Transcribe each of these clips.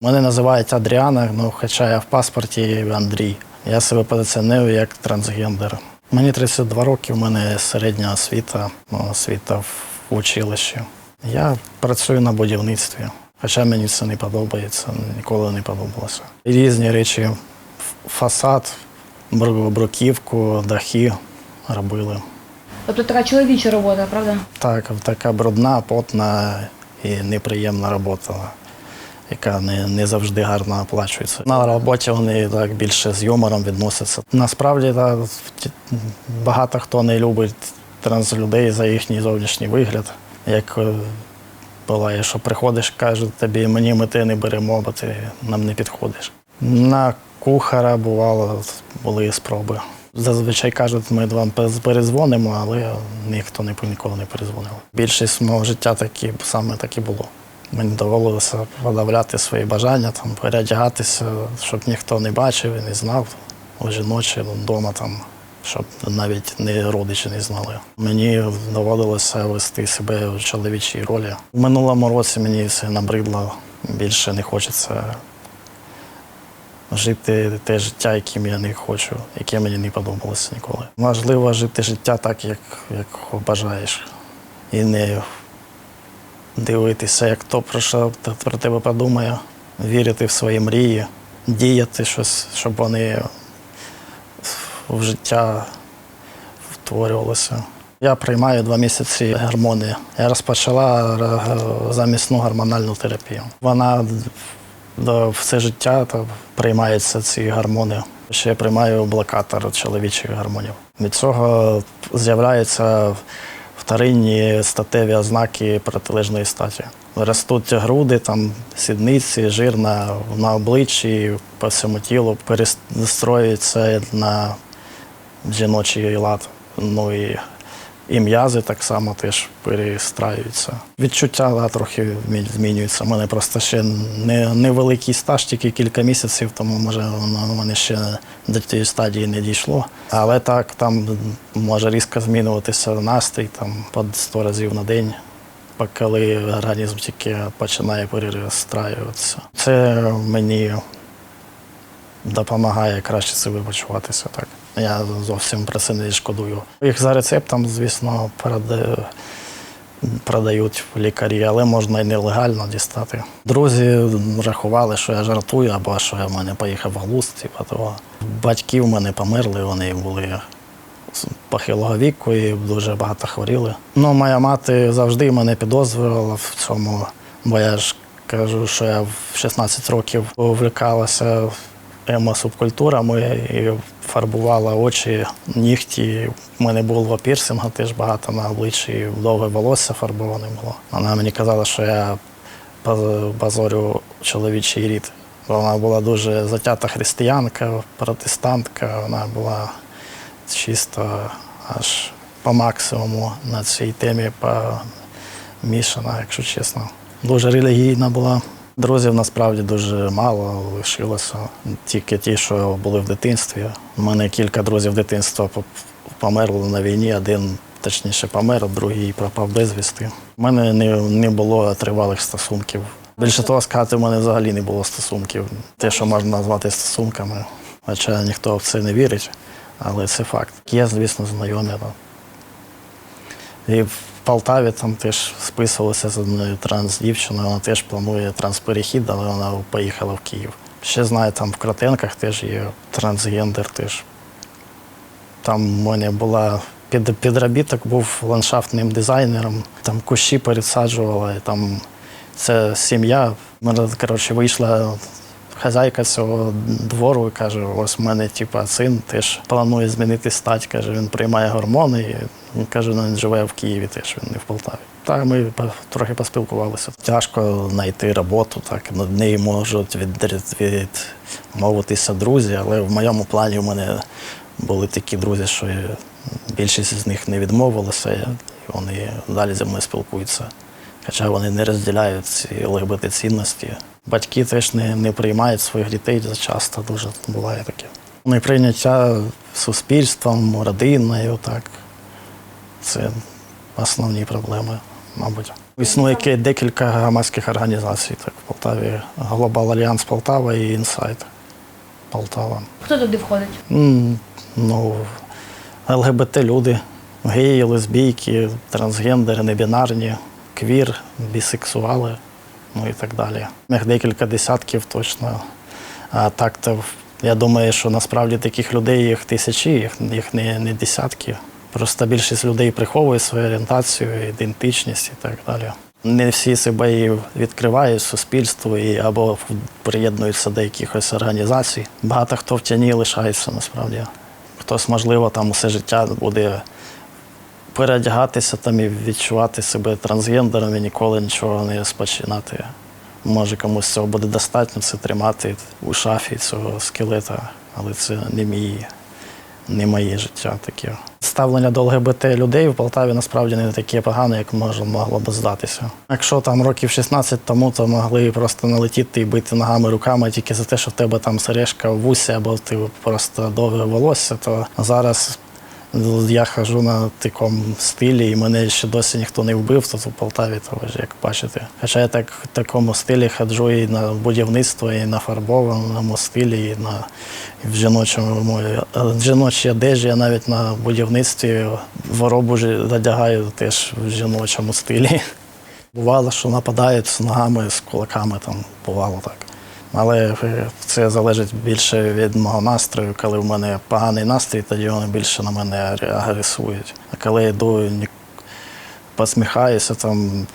Мене називають Адріана, ну, хоча я в паспорті Андрій. Я себе позиціоную як трансгендер. Мені 32 роки, у мене середня освіта, ну, освіта в училищі. Я працюю на будівництві, хоча мені це не подобається, ніколи не подобалося. Різні речі, фасад, бру- бруківку, дахи робили. Тобто така чоловіча робота, правда? Так, така брудна, потна і неприємна робота, яка не, не завжди гарно оплачується. На роботі вони так більше з юмором відносяться. Насправді так, багато хто не любить транслюдей за їхній зовнішній вигляд. Як е, буває, що приходиш, кажуть тобі, мені ми те не беремо, бо ти нам не підходиш. На кухара бувало, були спроби. Зазвичай кажуть, ми вам перезвонимо, але ніхто ніколи не перезвонив. Більшість мого життя такі, саме так і було. Мені доводилося подавляти свої бажання, там, переодягатися, щоб ніхто не бачив і не знав. Уже ночі вдома там, щоб навіть не родичі не знали. Мені доводилося вести себе в чоловічій ролі. У минулому році мені це набридло, більше не хочеться жити те життя, яким я не хочу, яке мені не подобалося ніколи. Важливо жити життя так, як, як бажаєш. І не дивитися, як хто про що про тебе подумає, вірити в свої мрії, діяти щось, щоб вони в життя втворювалося. Я приймаю два місяці гормони. Я розпочала замісну гормональну терапію. Вона все життя то приймаються ці гормони. Ще я приймаю блокатор чоловічих гормонів. Від цього з'являються вторинні статеві ознаки протилежної статі. Ростуть груди, там, сідниці, жир на, на обличчі, по всьому тілу, перестроюється на жіночий лад. Ну і, і м'язи так само теж перестраюються. Відчуття да, трохи змінюються. У мене просто ще не, невеликий стаж, тільки кілька місяців, тому може воно мене ще до тієї стадії не дійшло. Але так, там може різко змінюватися настрій там, по 100 разів на день. Коли організм тільки починає перестраюватися. Це мені допомагає краще себе почуватися. Так. Я зовсім про це не шкодую. Їх за рецептом, звісно, прода- продають лікарі, але можна і нелегально дістати. Друзі рахували, що я жартую, або що я в мене поїхав в глузд. Типу. Батьки в мене померли, вони були похилого віку і дуже багато хворіли. Ну, моя мати завжди мене підозрювала в цьому, бо я ж кажу, що я в 16 років увлікалася емосубкультурами і фарбувала очі, нігті. У мене було пірсинга теж багато на обличчі, довге волосся фарбоване було. Вона мені казала, що я позорю чоловічий рід. Вона була дуже затята християнка, протестантка, вона була чисто аж по максимуму на цій темі помішана, якщо чесно. Дуже релігійна була. Друзів насправді дуже мало лишилося. Тільки ті, що були в дитинстві. У мене кілька друзів дитинства померли на війні. Один точніше помер, другий пропав безвісти. У мене не, не було тривалих стосунків. Більше того сказати, в мене взагалі не було стосунків. Те, що можна назвати стосунками. Хоча ніхто в це не вірить, але це факт. Є, звісно, знайомі. І Полтаві там теж списувалися з одною трансдівчиною, вона теж планує трансперехід, але вона поїхала в Київ. Ще знаю, там в Кротенках теж є трансгендер теж. Там у мене була під, підробіток, був ландшафтним дизайнером, там кущі пересаджувала, там це сім'я. Мене, коротше, вийшла хазяйка цього двору каже: ось в мене типа, син теж планує змінити стать. Каже, він приймає гормони. І каже, ну, він живе в Києві теж, він не в Полтаві. Так, ми трохи поспілкувалися. Тяжко знайти роботу, так над нею можуть від, відмовитися друзі, але в моєму плані в мене були такі друзі, що більшість з них не відмовилася, і вони далі зі мною спілкуються. Хоча вони не розділяють ці ЛГБТ цінності. Батьки теж не, не приймають своїх дітей часто дуже буває таке. Неприйняття суспільством, родиною, так. Це основні проблеми, мабуть. Існує декілька громадських організацій. Так. Полтаві Global Альянс Полтава і Інсайт Полтава. Хто туди входить? М, Ну, ЛГБТ люди, геї, лесбійки, трансгендери, небінарні, квір, бісексуали, ну і так далі. Їх декілька десятків точно. А так то я думаю, що насправді таких людей їх тисячі, їх, їх не, не десятки. Просто більшість людей приховує свою орієнтацію, ідентичність і так далі. Не всі себе відкривають суспільству і або приєднуються до якихось організацій. Багато хто в тяні лишається насправді. Хтось, можливо, там усе життя буде переодягатися там і відчувати себе трансгендером і ніколи нічого не спочинати. Може, комусь цього буде достатньо це тримати у шафі цього скелета, але це не мій, не моє життя таке. Ставлення до ЛГБТ людей в Полтаві насправді не таке погане, як може, могло б здатися. Якщо там років 16 тому, то могли просто налетіти і бити ногами руками тільки за те, що в тебе там сережка в вусі або ти просто довге волосся, то зараз я хожу на такому стилі, і мене ще досі ніхто не вбив тут у Полтаві, то ж як бачите. Хоча я так в такому стилі ходжу і на будівництво, і на фарбованому стилі, і на і в жіночому е, в жіночій одежі, я навіть на будівництві воробу ж надягаю теж в жіночому стилі. Бувало, що нападають з ногами, з кулаками, там бувало так. Але е, це залежить більше від мого настрою. Коли в мене поганий настрій, тоді вони більше на мене агресують. А коли я йду, посміхаюся там,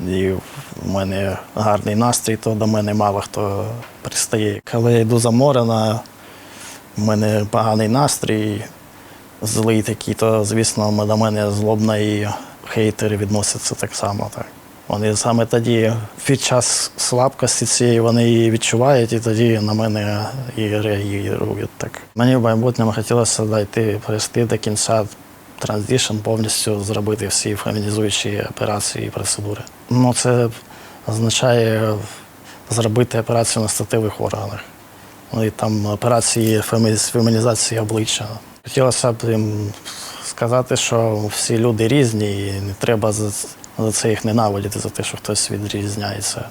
і в мене гарний настрій, то до мене мало хто пристає. Коли я йду заморена, в мене поганий настрій, злий такий, то, звісно, до мене злобно і хейтери відносяться так само. Так. Вони саме тоді, під час слабкості цієї, вони її відчувають, і тоді на мене і реагують так. Мені в майбутньому хотілося дійти, привести до кінця транзишн, повністю зробити всі фемінізуючі операції і процедури. Ну, це означає зробити операцію на статевих органах. Ну і там операції з фемінізації обличчя. Хотілося б їм сказати, що всі люди різні, і не треба за, це їх ненавидіти, за те, що хтось відрізняється.